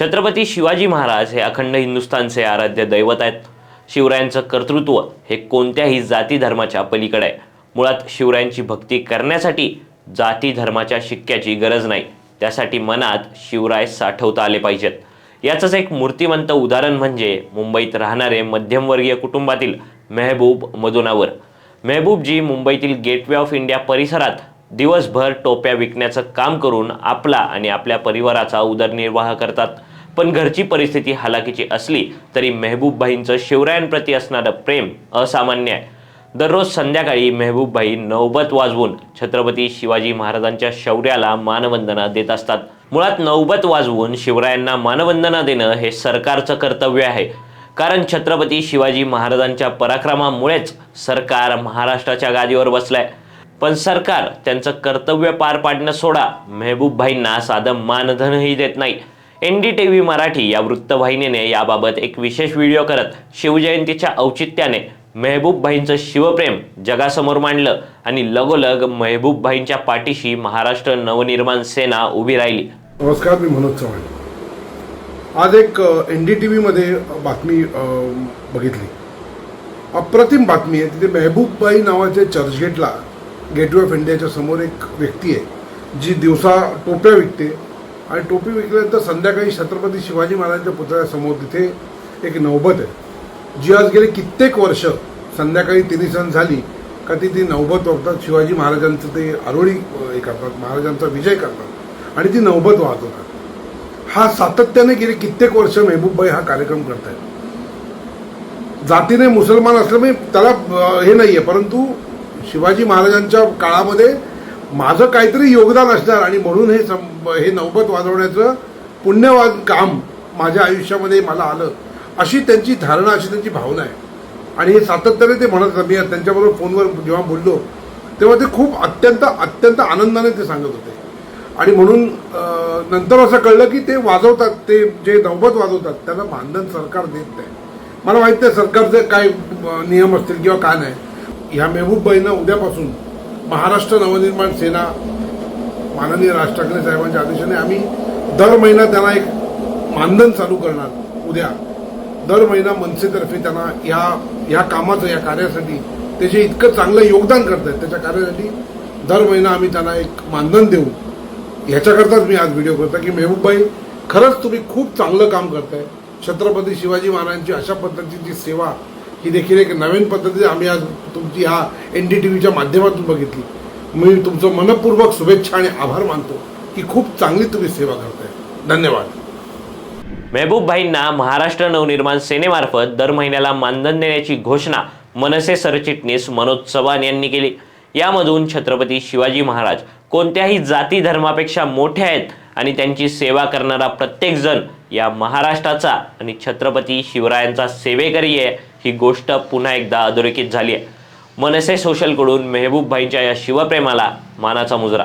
छत्रपती शिवाजी महाराज हे अखंड हिंदुस्थानचे आराध्य दैवत आहेत. शिवरायांचं कर्तृत्व हे कोणत्याही जाती धर्माच्या पलीकडे आहे. मुळात शिवरायांची भक्ती करण्यासाठी जाती धर्माच्या शिक्क्याची गरज नाही. त्यासाठी मनात शिवराय साठवता आले पाहिजेत. याचंच एक मूर्तिमंत उदाहरण म्हणजे मुंबईत राहणारे मध्यमवर्गीय कुटुंबातील मेहबूब मदुनावर. मेहबूबजी मुंबईतील गेटवे ऑफ इंडिया परिसरात दिवसभर टोप्या विकण्याचं काम करून आपला आणि आपल्या परिवाराचा उदरनिर्वाह करतात. पण घरची परिस्थिती हालाकीची असली तरी मेहबूबभाईंचं शिवरायांप्रती असणारं प्रेम असामान्य आहे. दररोज संध्याकाळी मेहबूबभाई नौबत वाजवून छत्रपती शिवाजी महाराजांच्या शौर्याला मानवंदना देत असतात. मुळात नौबत वाजवून शिवरायांना मानवंदना देणं हे सरकारचं कर्तव्य आहे. कारण छत्रपती शिवाजी महाराजांच्या पराक्रमामुळेच सरकार महाराष्ट्राच्या गादीवर बसलंय. पण सरकार त्यांचं कर्तव्य पार पाडणं सोडा. मेहबूबभाईंना साधं मानधनही देत नाही. N D T V Marathi या वृत्तवाहिनीने याबाबत एक विशेष व्हिडिओ करत शिवजयंतीच्या औचित्याने मेहबूबभाईंचं शिवप्रेम जगासमोर मांडलं आणि लगोलग मेहबूबभाईंच्या पाठीशी महाराष्ट्र नवनिर्माण सेना उभी राहिली. नमस्कार मी मनोज चव्हाण. आज एक एन डी टी व्हीमध्ये बातमी बघितली. अप्रतिम बातमी आहे तिथे मेहबूबभाई नावाच्या चर्चगेटला गेटवे ऑफ इंडियाच्या समोर एक व्यक्ती आहे जी दिवसा टोप्या विकते आणि टोपी विकल्यानंतर संध्याकाळी छत्रपती शिवाजी महाराजांच्या पुतळ्यासमोर तिथे एक नौबत आहे. जी आज गेले कित्येक वर्ष संध्याकाळी तिन्ही सण झाली का ती ती नौबत वागतात शिवाजी महाराजांचं ते आरोळी हे करतात महाराजांचा विजय करतात आणि ती नौबत वाजवतात हा सातत्याने गेले कित्येक वर्ष मेहबूबबाई हा कार्यक्रम करतायत. जातीने मुसलमान असल्यामुळे त्याला हे नाही आहे परंतु शिवाजी महाराजांच्या काळामध्ये माझं काहीतरी योगदान असणार आणि म्हणून हे सं हे नौबत वाजवण्याचं पुण्यवाद काम माझ्या आयुष्यामध्ये मला आलं अशी त्यांची धारणा अशी त्यांची भावना आहे. आणि हे सातत्याने ते म्हणत मी त्यांच्याबरोबर फोनवर जेव्हा बोललो तेव्हा ते खूप अत्यंत अत्यंत आनंदाने ते सांगत होते. आणि म्हणून नंतर असं कळलं की ते वाजवतात ते जे नौबत वाजवतात त्यांना मानधन सरकार देत नाही. मला माहीत नाही सरकारचे काय नियम असतील किंवा काय नाही. ह्या मेहबूबबाईंना उद्यापासून महाराष्ट्र नवनिर्माण सेना माननीय राज ठाकरे साहेबांच्या आदेशाने आम्ही दर महिना त्यांना एक मानधन चालू करणार उद्या. दर महिना मनसेतर्फे त्यांना या या कामाचं या कार्यासाठी ते जे इतकं चांगलं योगदान करत आहेत त्याच्या कार्यासाठी दर महिना आम्ही त्यांना एक मानधन देऊ. ह्याच्याकरताच मी आज व्हिडिओ करतो की मेहबूबबाई खरंच तुम्ही खूप चांगलं काम करताय. छत्रपती शिवाजी महाराजांची अशा पद्धतीची सेवा ही देखील एक नवीन पद्धती आम्ही आज तुमची ह्या एन डी टी व्हीच्या माध्यमातून बघितली. मी तुमचं मनपूर्वक शुभेच्छा आणि आभार मानतो की खूप चांगली तुम्ही सेवा करताय. धन्यवाद. मेहबूबभाईंना महाराष्ट्र नवनिर्माण सेनेमार्फत दर महिन्याला मानधन देण्याची घोषणा मनसे सरचिटणीस मनोज चव्हाण यांनी केली. यामधून छत्रपती शिवाजी महाराज कोणत्याही जाती धर्मापेक्षा मोठे आहेत आणि त्यांची सेवा करणारा प्रत्येकजण या महाराष्ट्राचा आणि छत्रपती शिवरायांचा सेवेकरी आहे. ही गोष्ट पुन्हा एकदा अधोरेखित झाली आहे. मनसे सोशलकडून मेहबूबभाईंच्या या शिवप्रेमाला मानाचा मुजरा.